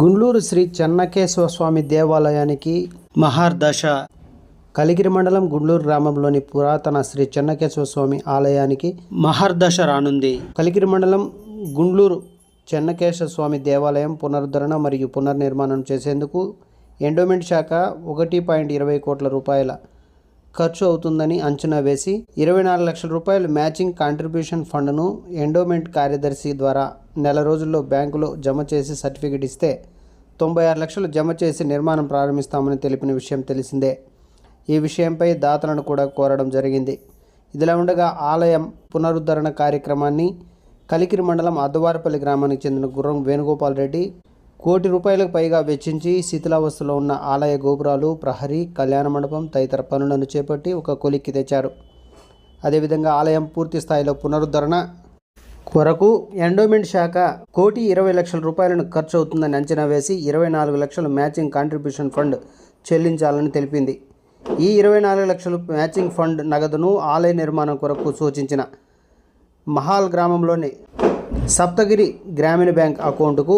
గుండ్లూరు శ్రీ చెన్నకేశవ స్వామి దేవాలయానికి మహార్దశ. కలిగిరి మండలం గుండ్లూరు గ్రామంలోని పురాతన శ్రీ చెన్నకేశవ స్వామి ఆలయానికి మహర్దశ రానుంది. కలిగిరి మండలం గుండ్లూరు చెన్నకేశవ స్వామి దేవాలయం పునరుద్ధరణ మరియు పునర్నిర్మాణం చేసేందుకు ఎండోమెంట్ శాఖ ఒకటి పాయింట్ ఇరవై కోట్ల రూపాయల ఖర్చు అవుతుందని అంచనా వేసి ఇరవై నాలుగు లక్షల రూపాయలు మ్యాచింగ్ కాంట్రిబ్యూషన్ ఫండ్ను ఎండోమెంట్ కార్యదర్శి ద్వారా నెల రోజుల్లో బ్యాంకులో జమ చేసి సర్టిఫికెట్ ఇస్తే తొంభై ఆరు లక్షలు జమ చేసి నిర్మాణం ప్రారంభిస్తామని తెలిపిన విషయం తెలిసిందే. ఈ విషయంపై దాతలను కూడా కోరడం జరిగింది. ఇదిలా ఉండగా ఆలయం పునరుద్ధరణ కార్యక్రమాన్ని కలికిరి మండలం అద్దవారపల్లి గ్రామానికి చెందిన గుర్రం వేణుగోపాల్ రెడ్డి కోటి రూపాయలకు పైగా వెచ్చించి శిథిలావస్థలో ఉన్న ఆలయ గోపురాలు ప్రహరీ కళ్యాణ మండపం తదితర పనులను చేపట్టి ఒక కొలిక్కి తెచ్చారు. అదేవిధంగా ఆలయం పూర్తి స్థాయిలో పునరుద్ధరణ కొరకు ఎండోమెంట్ శాఖ కోటి ఇరవై లక్షల రూపాయలను ఖర్చు అవుతుందని అంచనా వేసి ఇరవై నాలుగు లక్షలు మ్యాచింగ్ కాంట్రిబ్యూషన్ ఫండ్ చెల్లించాలని తెలిపింది. ఈ ఇరవై నాలుగు లక్షలు మ్యాచింగ్ ఫండ్ నగదును ఆలయ నిర్మాణం కొరకు సూచించిన మహాల్ గ్రామంలోని సప్తగిరి గ్రామీణ బ్యాంక్ అకౌంటుకు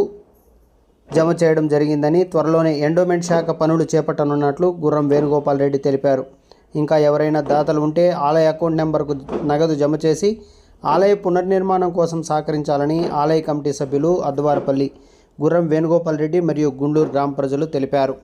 జమ చేయడం జరిగిందని త్వరలోనే ఎండోమెంట్ శాఖ పనులు చేపట్టనున్నట్లు గుర్రం వేణుగోపాల్ రెడ్డి తెలిపారు. ఇంకా ఎవరైనా దాతలు ఉంటే ఆలయ అకౌంట్ నెంబర్కు నగదు జమ చేసి ఆలయ పునర్నిర్మాణం కోసం సహకరించాలని ఆలయ కమిటీ సభ్యులు అద్వారపల్లి గుర్రం వేణుగోపాల్ రెడ్డి మరియు గుండూరు గ్రామ ప్రజలు తెలిపారు.